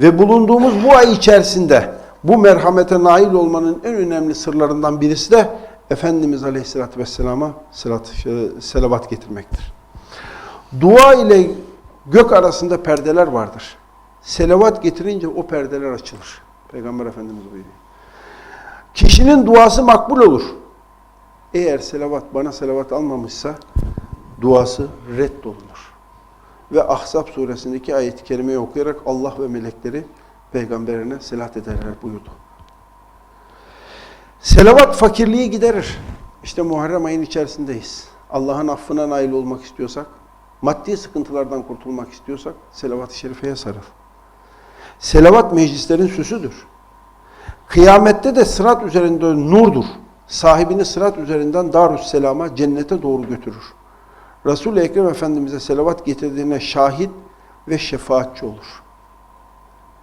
Ve bulunduğumuz bu ay içerisinde bu merhamete nail olmanın en önemli sırlarından birisi de Efendimiz Aleyhisselatü Vesselam'a sırat, selavat getirmektir. Dua ile gök arasında perdeler vardır. Selavat getirince o perdeler açılır. Peygamber Efendimiz buyuruyor. Kişinin duası makbul olur. Eğer selavat bana selavat almamışsa duası reddolunur. Ve Ahzab suresindeki ayet-i kerimeyi okuyarak Allah ve melekleri peygamberine selat ederler buyurdu. Selavat fakirliği giderir. İşte Muharrem ayın içerisindeyiz. Allah'ın affına nail olmak istiyorsak, maddi sıkıntılardan kurtulmak istiyorsak selavat-ı şerifeye sarıl. Selavat meclislerin süsüdür. Kıyamette de sırat üzerinde nurdur. Sahibini sırat üzerinden Darüsselam'a, cennete doğru götürür. Resul-i Ekrem Efendimiz'e selavat getirdiğine şahit ve şefaatçi olur.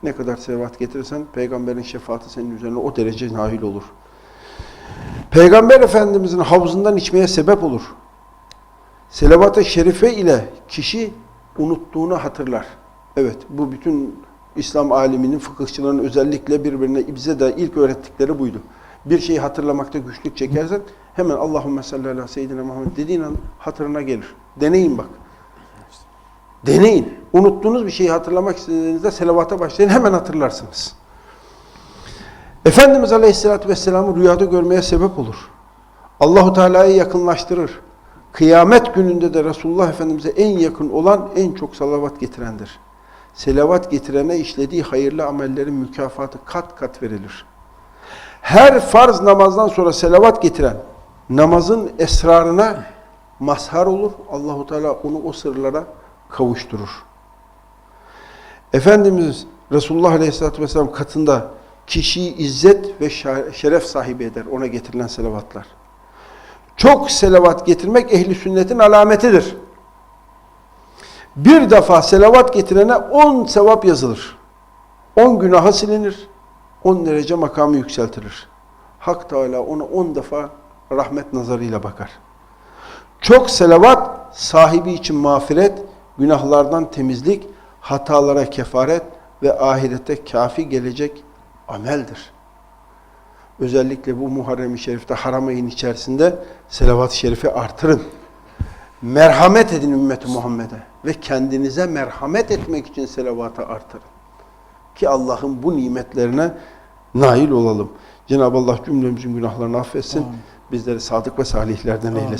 Ne kadar selavat getirirsen peygamberin şefaati senin üzerine o derece nail olur. Peygamber Efendimiz'in havuzundan içmeye sebep olur. Selavat-ı şerife ile kişi unuttuğunu hatırlar. Evet bu bütün İslam aliminin, fıkıhçıların özellikle birbirine bize de ilk öğrettikleri buydu. Bir şeyi hatırlamakta güçlük çekersen hemen Allahümme salli ala seyyidina Muhammed dediğin an hatırına gelir. Deneyin bak. Deneyin. Unuttuğunuz bir şeyi hatırlamak istediğinizde selavata başlayın hemen hatırlarsınız. Efendimiz Aleyhisselatü Vesselam'ı rüyada görmeye sebep olur. Allahu Teala'yı yakınlaştırır. Kıyamet gününde de Resulullah Efendimiz'e en yakın olan en çok salavat getirendir. Selavat getirene işlediği hayırlı amellerin mükafatı kat kat verilir. Her farz namazdan sonra selavat getiren namazın esrarına mazhar olur. Allahu Teala onu o sırlara kavuşturur. Efendimiz Resulullah Aleyhisselatü Vesselam katında kişiyi izzet ve şeref sahibi eder ona getirilen selavatlar. Çok selavat getirmek ehli sünnetin alametidir. Bir defa selavat getirene on sevap yazılır. On günaha silinir. On derece makamı yükseltilir. Hak Teala ona on defa rahmet nazarıyla bakar. Çok selavat sahibi için mağfiret, günahlardan temizlik, hatalara kefaret ve ahirete kafi gelecek ameldir. Özellikle bu Muharrem-i Şerif'te haram ayın içerisinde selavat-ı şerifi artırın. Merhamet edin ümmeti Muhammed'e ve kendinize merhamet etmek için selavatı artırın. Ki Allah'ın bu nimetlerine nail olalım. Cenab-ı Allah cümlemizin günahlarını affetsin. Bizleri sadık ve salihlerden eylesin.